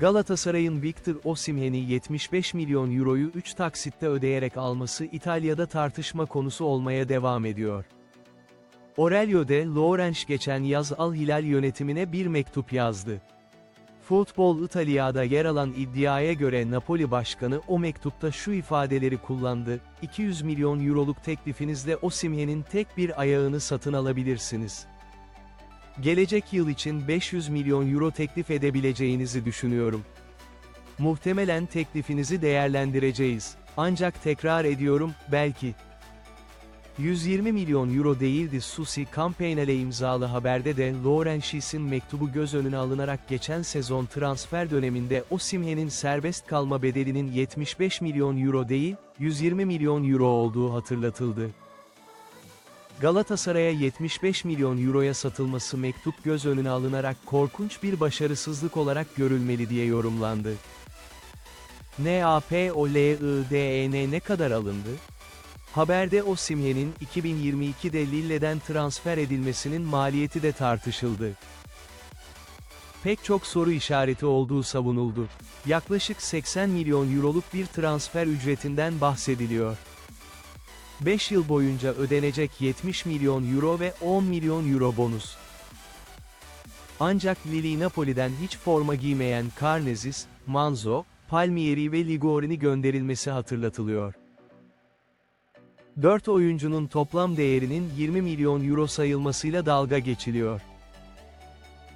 Galatasaray'ın Victor Osimhen'i 75 milyon euroyu 3 taksitte ödeyerek alması İtalya'da tartışma konusu olmaya devam ediyor. Aurelio de Laurentiis geçen yaz Al Hilal yönetimine bir mektup yazdı. Futbol İtalya'da yer alan iddiaya göre Napoli başkanı o mektupta şu ifadeleri kullandı, 200 milyon euroluk teklifinizle Osimhen'in tek bir ayağını satın alabilirsiniz. Gelecek yıl için 500 milyon euro teklif edebileceğinizi düşünüyorum. Muhtemelen teklifinizi değerlendireceğiz. Ancak tekrar ediyorum, belki. 120 milyon euro değildi Susi Campanile imzalı haberde de Laurentiis'in mektubu göz önüne alınarak geçen sezon transfer döneminde Osimhen'in serbest kalma bedelinin 75 milyon euro değil, 120 milyon euro olduğu hatırlatıldı. Galatasaray'a 75 milyon euroya satılması mektup göz önüne alınarak korkunç bir başarısızlık olarak görülmeli diye yorumlandı. NAPOLIDEN ne kadar alındı? Haberde Osimhen'in 2022'de Lille'den transfer edilmesinin maliyeti de tartışıldı. Pek çok soru işareti olduğu savunuldu. Yaklaşık 80 milyon euroluk bir transfer ücretinden bahsediliyor. 5 yıl boyunca ödenecek 70 milyon euro ve 10 milyon euro bonus. Ancak Lili Napoli'den hiç forma giymeyen Karnezis, Manzo, Palmieri ve Ligorini gönderilmesi hatırlatılıyor. 4 oyuncunun toplam değerinin 20 milyon euro sayılmasıyla dalga geçiliyor.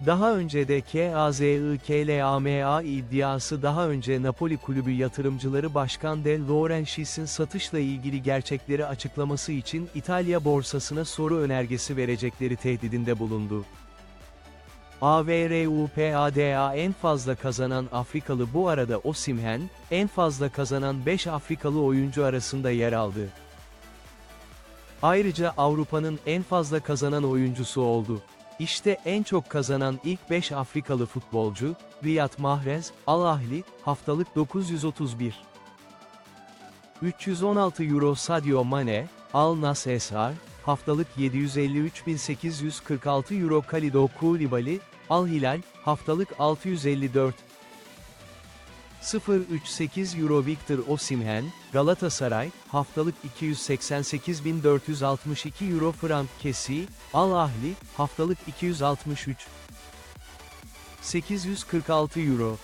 Daha önce de KAZIKLAMA iddiası daha önce Napoli kulübü yatırımcıları Başkan De Laurentiis'in satışla ilgili gerçekleri açıklaması için İtalya borsasına soru önergesi verecekleri tehdidinde bulundu. AVRUPADA en fazla kazanan Afrikalı bu arada Osimhen, en fazla kazanan 5 Afrikalı oyuncu arasında yer aldı. Ayrıca Avrupa'nın en fazla kazanan oyuncusu oldu. İşte en çok kazanan ilk 5 Afrikalı futbolcu, Riyad Mahrez, Al Ahli, haftalık 931. 316 Euro Sadio Mane, Al Nassr, haftalık 753.846 Euro Kalido Koulibaly, Al Hilal, haftalık 654. 038 Euro Victor Osimhen, Galatasaray, haftalık 288.462 Euro Frank Kesi, Al Ahli, haftalık 263. 846 Euro,